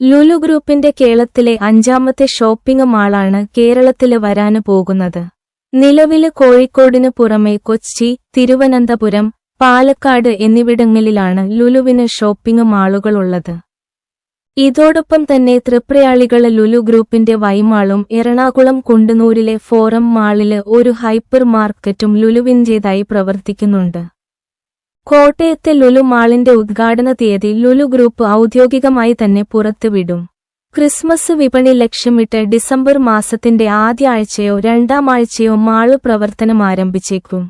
ലുലു ഗ്രൂപ്പിന്റെ കേരളത്തിലെ അഞ്ചാമത്തെ ഷോപ്പിംഗ് മാളാണ് കേരളത്തിൽ വരാന് പോകുന്നത്. നിലവിൽ കോഴിക്കോടിന് പുറമെ കൊച്ചി തിരുവനന്തപുരം പാലക്കാട് എന്നിവിടങ്ങളിലാണ് ലുലുവിന് ഷോപ്പിംഗ് മാളുകളുള്ളത്. ഇതോടൊപ്പം തന്നെ തൃപ്രയാളികൾ ലുലു ഗ്രൂപ്പിന്റെ വൈമാളും എറണാകുളം കുണ്ടന്നൂരിലെ ഫോറം മാളിൽ ഒരു ഹൈപ്പർ മാർക്കറ്റും ലുലുവിന്റേതായി പ്രവർത്തിക്കുന്നുണ്ട്. കോട്ടയത്തെ ലുലു മാളിന്റെ ഉദ്ഘാടന തീയതി ലുലു ഗ്രൂപ്പ് ഔദ്യോഗികമായി തന്നെ പുറത്തുവിടും. ക്രിസ്മസ് വിപണി ലക്ഷ്യമിട്ട് ഡിസംബർ മാസത്തിന്റെ ആദ്യ ആഴ്ചയോ രണ്ടാം ആഴ്ചയോ മാൾ പ്രവർത്തനം ആരംഭിച്ചേക്കും.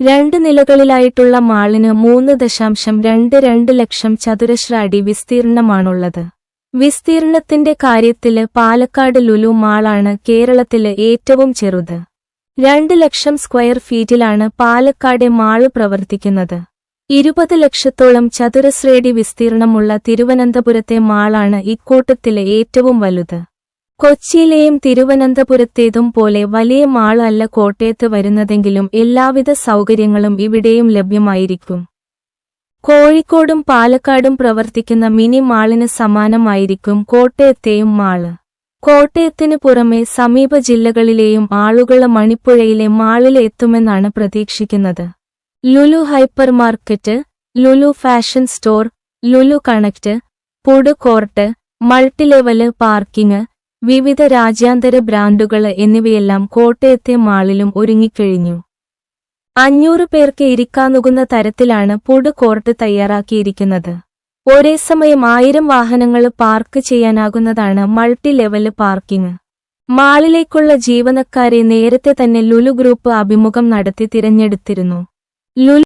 രണ്ട് നിലകളിലായിട്ടുള്ള മാളിന് മൂന്ന് ദശാംശം രണ്ട് രണ്ട് ലക്ഷം ചതുരശ്ര അടി വിസ്തീർണമാണുള്ളത്. വിസ്തീർണത്തിന്റെ കാര്യത്തിൽ പാലക്കാട് ലുലു മാളാണ് കേരളത്തിൽ ഏറ്റവും ചെറുത്. രണ്ട് ലക്ഷം സ്ക്വയർ ഫീറ്റിലാണ് പാലക്കാട് മാൾ പ്രവർത്തിക്കുന്നത്. ഇരുപത് ലക്ഷത്തോളം ചതുരശ്രേടി വിസ്തീർണമുള്ള തിരുവനന്തപുരത്തെ മാളാണ് ഇക്കൂട്ടത്തിലെ ഏറ്റവും വലുത്. കൊച്ചിയിലെയും തിരുവനന്തപുരത്തേതും പോലെ വലിയ മാൾ അല്ല കോട്ടയത്ത് വരുന്നതെങ്കിലും എല്ലാവിധ സൗകര്യങ്ങളും ഇവിടെയും ലഭ്യമായിരിക്കും. കോഴിക്കോടും പാലക്കാടും പ്രവർത്തിക്കുന്ന മിനി മാളിന് സമാനമായിരിക്കും കോട്ടയത്തെയും മാൾ. കോട്ടയത്തിന് പുറമെ സമീപ ജില്ലകളിലെയും ആളുകൾ മണിപ്പുഴയിലെ മാളിൽ എത്തുമെന്നാണ് പ്രതീക്ഷിക്കുന്നത്. Lulu hyper market Lulu fashion store Lulu connect food court multilevel parking വിവിധ രാജ്യാന്തര ബ്രാൻഡുകൾ എന്നിവയെല്ലാം കോട്ടയത്തെ മാളിലും ഒരുങ്ങിക്കഴിഞ്ഞു. അഞ്ഞൂറ് പേർക്ക് ഇരിക്കാനുകുന്ന തരത്തിലാണ് ഫുഡ് കോർട്ട് തയ്യാറാക്കിയിരിക്കുന്നത്. ഒരേ സമയം ആയിരം വാഹനങ്ങൾ പാർക്ക് ചെയ്യാനാകുന്നതാണ് മൾട്ടി ലെവൽ പാർക്കിംഗ്. മാളിലേക്കുള്ള ജീവനക്കാരെ നേരത്തെ തന്നെ ലുലു ഗ്രൂപ്പ് അഭിമുഖം നടത്തി തിരഞ്ഞെടുത്തിരുന്നു. ലുലു